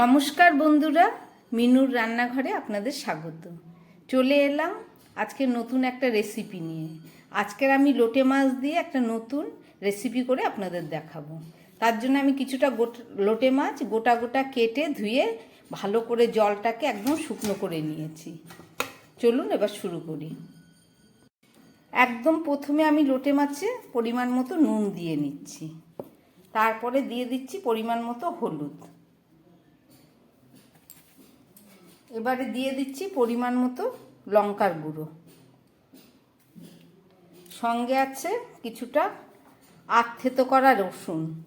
নমস্কার বন্ধুরা, মিনুর রান্নাঘরে আপনাদের স্বাগত। চলে এলাম আজকে নতুন একটা রেসিপি নিয়ে। আজকের আমি লোটে মাছ দিয়ে একটা নতুন রেসিপি করে আপনাদের দেখাবো। তার জন্য আমি কিছুটা গোট লোটে মাছ গোটা গোটা কেটে ধুয়ে ভালো করে জলটাকে একদম শুকনো করে নিয়েছি। চলুন এবার শুরু করি। একদম প্রথমে আমি লোটে মাছে পরিমাণ মতো নুন দিয়ে নিচ্ছি। তারপরে দিয়ে দিচ্ছি পরিমাণ মতো হলুদ। এবারে দিয়ে দিচ্ছি পরিমাণ মতো লঙ্কার গুঁড়ো। সঙ্গে আছে কিছুটা আখ করা রসুন।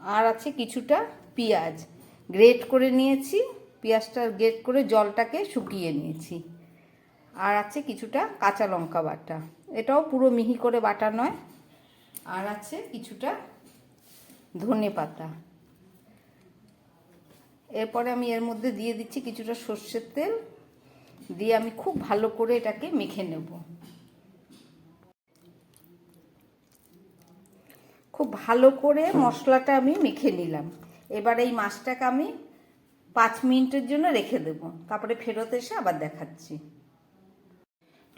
আর আছে কিছুটা পেঁয়াজ। গ্রেট করে নিয়েছি, পেঁয়াজটা গ্রেট করে জলটাকে শুকিয়ে নিয়েছি। আর আছে কিছুটা কাঁচা লঙ্কা বাটা। এটাও পুরো মিহি করে বাটা নয়। আর আছে কিছুটা ধনে পাতা। এরপরে আমি এর মধ্যে দিয়ে দিচ্ছি কিছুটা সর্ষের তেল। দিয়ে আমি খুব ভালো করে এটাকে মেখে নেব। খুব ভালো করে মশলাটা আমি মেখে নিলাম। এবার এই মাছটাকে আমি পাঁচ মিনিটের জন্য রেখে দেব। তারপরে ফেরত এসে আবার দেখাচ্ছি।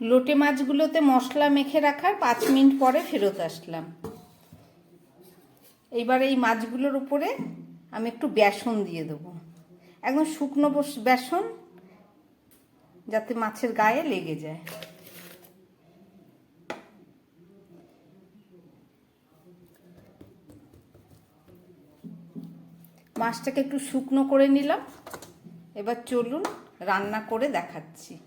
লোটে মাছগুলোতে মশলা মেখে রাখার পাঁচ মিনিট পরে ফেরত আসলাম। এইবার এই মাছগুলোর উপরে আমি একটু বেসন দিয়ে দেবো। একদম শুকনো বস- বেসন, যাতে মাছের গায়ে লেগে যায়। মাছটাকে একটু শুকনো করে নিলাম। এবার চলুন রান্না করে দেখাচ্ছি।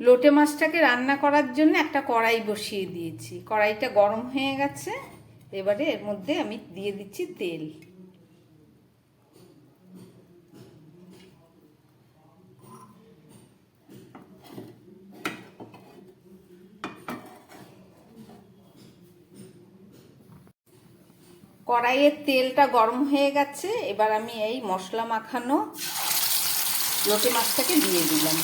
লোটে মাছটাকে রান্না করার জন্য একটা কড়াই বসিয়ে দিয়েছি। কড়াইটা গরম হয়ে গেছে। এবারে এর মধ্যে আমি দিয়ে দিচ্ছি তেল। কড়াইয়ের তেলটা গরম হয়ে গেছে, এবার আমি এই মশলা মাখানো লোটে মাছটাকে দিয়ে দিলাম।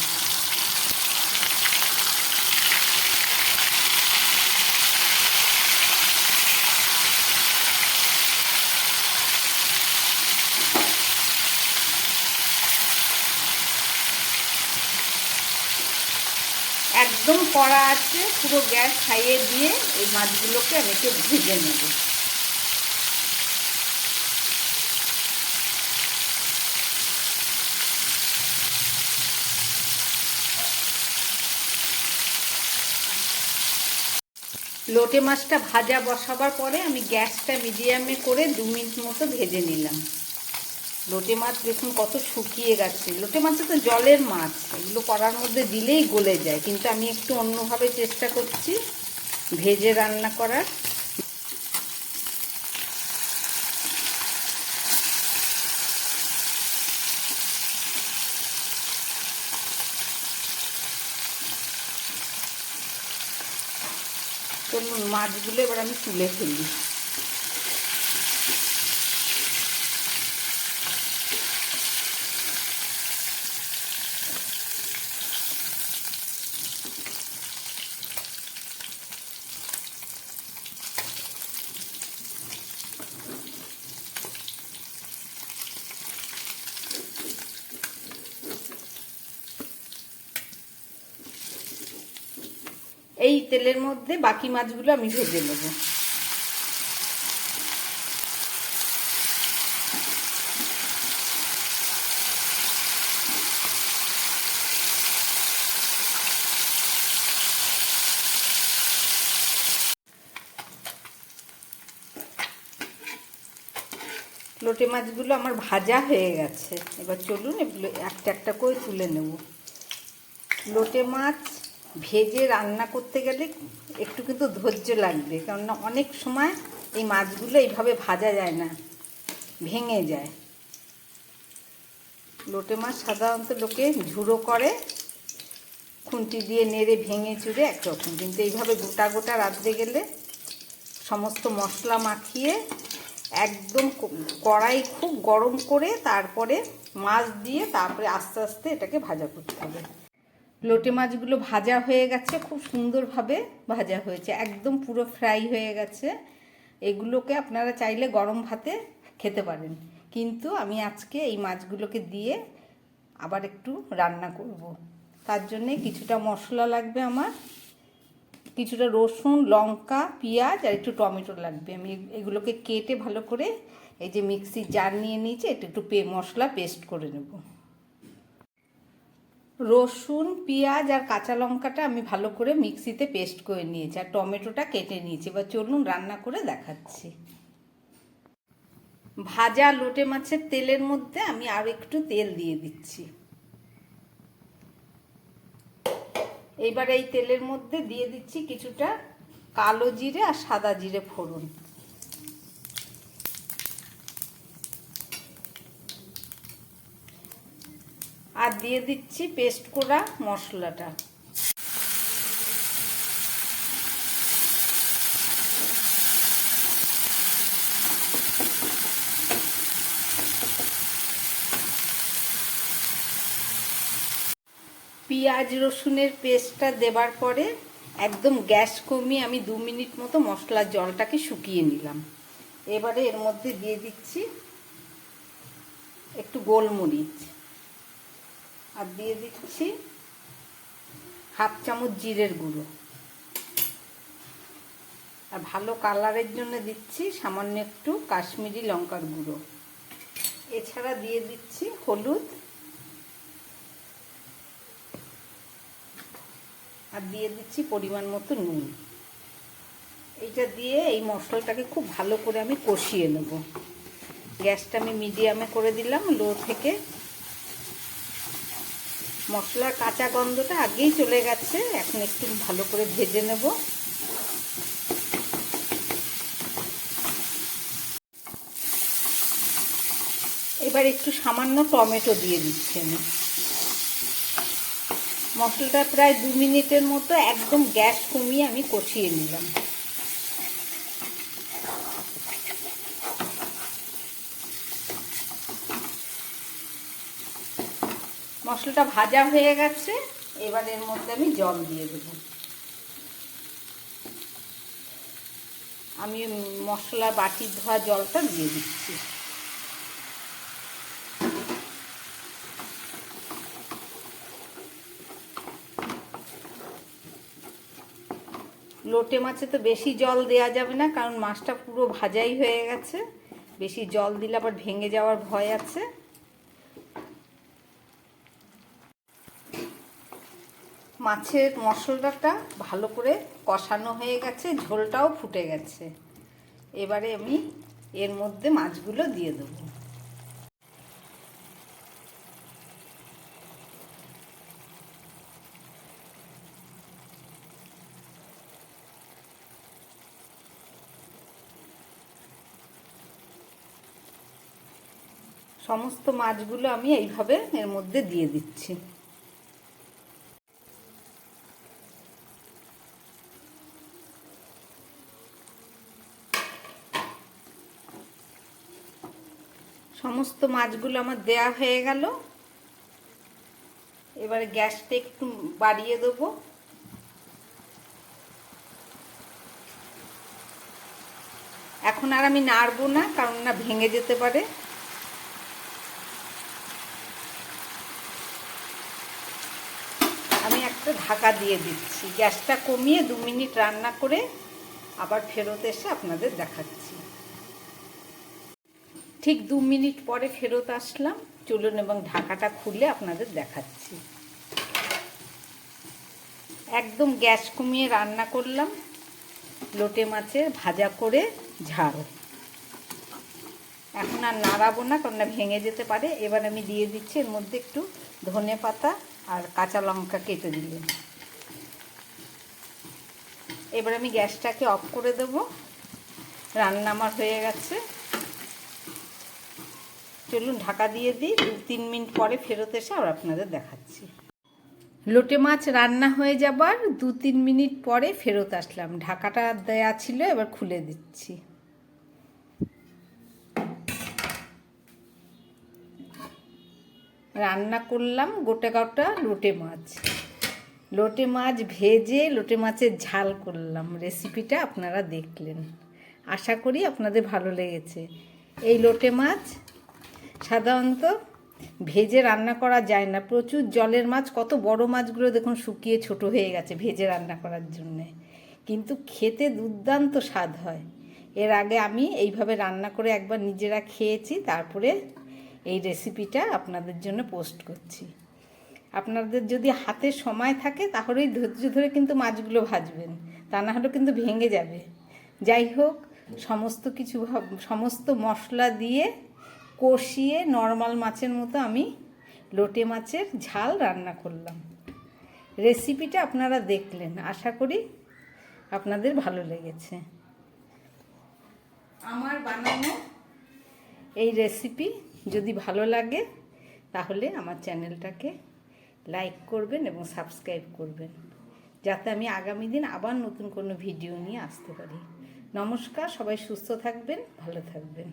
একদম কড়া আছে, পুরো গ্যাস খাইয়ে দিয়ে এই মাছগুলোকে আমি ভেজে নেব। লোটে মাছটা ভাজা বসাবার পরে আমি গ্যাসটা মিডিয়ামে করে দু মিনিট মতো ভেজে নিলাম। লোটে মাছ দেখুন কত শুকিয়ে গেছে। লোটে মাছটা তো জলের মাছ, এগুলো করার মধ্যে দিলেই গলে যায়। কিন্তু আমি একটু অন্যভাবে চেষ্টা করছি ভেজে রান্না করার চলুন মাছগুলো এবার আমি তুলে ফেলি। এই তেলের মধ্যে বাকি মাছগুলো আমি ভেজে নেব। লোটে মাছগুলো আমার ভাজা হয়ে গেছে। এবার চলুন এগুলো একটা একটা করে তুলে নেব। লোটে মাছ ভেজে রান্না করতে গেলে একটু কিন্তু ধৈর্য লাগবে, কেননা অনেক সময় এই মাছগুলো এইভাবে ভাজা যায় না, ভেঙে যায়। লোটে মাছ সাধারণত লোকে ঝুড়ো করে, খুন্তি দিয়ে নেড়ে ভেঙে চুড়ে একরকম। কিন্তু এইভাবে গোটা গোটা রাঁধতে গেলে সমস্ত মশলা মাখিয়ে একদম কড়াই খুব গরম করে তারপরে মাছ দিয়ে তারপরে আস্তে আস্তে এটাকে ভাজা করতে হবে। লোটে মাছগুলো ভাজা হয়ে গেছে, খুব সুন্দরভাবে ভাজা হয়েছে, একদম পুরো ফ্রাই হয়ে গেছে। এগুলোকে আপনারা চাইলে গরম ভাতে খেতে পারেন। কিন্তু আমি আজকে এই মাছগুলোকে দিয়ে আবার একটু রান্না করব। তার জন্যে কিছুটা মশলা লাগবে আমার, কিছুটা রসুন, লঙ্কা, পেঁয়াজ আর একটু টমেটো লাগবে। আমি এগুলোকে কেটে ভালো করে এই যে মিক্সির জার নিয়ে নিয়েছি এটা একটু পে, মশলা পেস্ট করে নেব। রসুন, পেঁয়াজ আর কাঁচা লঙ্কাটা আমি ভালো করে মিক্সিতে পেস্ট করে নিয়েছি আর টমেটোটা কেটে নিয়েছি। এবার চলুন রান্না করে দেখাচ্ছি। ভাজা লোটে মাছের তেলের মধ্যে আমি আর একটু তেল দিয়ে দিচ্ছি। এইবার এই তেলের মধ্যে দিয়ে দিচ্ছি কিছুটা কালো জিরে আর সাদা জিরে ফোড়ন। আর দিয়ে দিচ্ছি পেস্ট করা মশলাটা। পেঁয়াজ রসুনের পেস্টটা দেবার পরে একদম গ্যাস কমিয়ে আমি দু মিনিট মতো মশলার জলটাকে শুকিয়ে নিলাম। এবারে এর মধ্যে দিয়ে দিচ্ছি একটু গোলমরিচ। আর দিয়ে দিচ্ছি। হাফ চামচ জিরের গুঁড়ো। আর ভালো কালারের জন্য দিচ্ছি সামান্য একটু কাশ্মীরি লঙ্কার গুঁড়ো। এছাড়া দিয়ে দিচ্ছি হলুদ। আর দিয়ে দিচ্ছি পরিমাণ মতো নুন। এইটা দিয়ে এই মশলাটাকে খুব ভালো করে আমি কষিয়ে নেব। গ্যাসটা আমি মিডিয়ামে করে দিলাম, লো থেকে। মশলার কাঁচা গন্ধটা আগেই চলে গেছে। এখন একটু ভালো করে ভেজে নেব। এবার একটু সামান্য টমেটো দিয়ে দিচ্ছি আমি। মশলাটা প্রায় দু মিনিটের মতো একদম গ্যাস কমিয়ে আমি কষিয়ে নিলাম। মশলাটা ভাজা হয়ে গেছে, এবার এর মধ্যে আমি জল দিয়ে দেব। আমি মশলা বাটি ধোয়া জলটা দিয়ে দিচ্ছি। লোটে মাছে তো বেশি জল দেওয়া যাবে না, কারণ মাছটা পুরো ভাজাই হয়ে গেছে। বেশি জল দিলে আবার ভেঙে যাওয়ার ভয় আছে। মাছের মশলাটা ভালো করে কষানো হয়ে গেছে, ঝোলটাও ফুটে গেছে। এবারে আমি এর মধ্যে মাছগুলো দিয়ে দেবো। সমস্ত মাছগুলো আমি এইভাবে এর মধ্যে দিয়ে দিচ্ছি। সমস্ত মাছগুলো আমার দেয়া হয়ে গেল। এবারে গ্যাসটা একটু বাড়িয়ে দেবো। এখন আর আমি নাড়বো না, কারণ না ভেঙে যেতে পারে। আমি একটা ঢাকা দিয়ে দিচ্ছি। গ্যাসটা কমিয়ে দু মিনিট রান্না করে আবার ফেরত এসে আপনাদের দেখাচ্ছি। ঠিক দু মিনিট পরে ফেরত আসলাম। চলুন এবং ঢাকাটা খুলে আপনাদের দেখাচ্ছি। একদম গ্যাস কমিয়ে রান্না করলাম। লোটে মাছের ভাজা করে ঝাল। এখন আর নাড়াবো না, কারণ ভেঙে যেতে পারে। এবার আমি দিয়ে দিচ্ছি, এর মধ্যে একটু ধনে পাতা আর কাঁচা লঙ্কা কেটে দিলেন এবার আমি গ্যাসটাকে অফ করে দেব। রান্না আমার হয়ে গেছে। চলুন ঢাকা দিয়ে দিই। দু, তিন মিনিট পরে ফেরত এসে আবার আপনাদের দেখাচ্ছি। লোটে মাছ রান্না হয়ে যাবার দু, তিন মিনিট পরে ফেরত আসলাম। ঢাকাটা দেয়া ছিল, এবার খুলে দিচ্ছি। রান্না করলাম গোটা গোটা লোটে মাছ। লোটে মাছ ভেজে, লোটে মাছের ঝাল করলাম। রেসিপিটা আপনারা দেখলেন। আশা করি আপনাদের ভালো লেগেছে। এই লোটে মাছ সাধারণত ভেজে রান্না করা যায় না। প্রচুর জলের মাছ, কত বড় মাছগুলো দেখুন শুকিয়ে ছোট হয়ে গেছে ভেজে রান্না করার জন্যে। কিন্তু খেতে দুর্দান্ত স্বাদ হয়। এর আগে আমি এইভাবে রান্না করে একবার নিজেরা খেয়েছি, তারপরে এই রেসিপিটা আপনাদের জন্য পোস্ট করছি। আপনাদের যদি হাতে সময় থাকে, তাহলেই ধৈর্য ধরে কিন্তু মাছগুলো ভাজবেন। তা না হলে কিন্তু ভেঙে যাবে। যাই হোক, সমস্ত কিছু সমস্ত মশলা দিয়ে কষিয়ে নর্মাল মাছের মতো আমি লোটে মাছের ঝাল রান্না করলাম। রেসিপিটা আপনারা দেখলেন, আশা করি আপনাদের ভালো লেগেছে। আমার বানানো এই রেসিপি যদি ভালো লাগে, তাহলে আমার চ্যানেলটাকে লাইক করবেন এবং সাবস্ক্রাইব করবেন, যাতে আমি আগামী দিন আবার নতুন কোনো ভিডিও নিয়ে আসতে পারি। নমস্কার, সবাই সুস্থ থাকবেন, ভালো থাকবেন।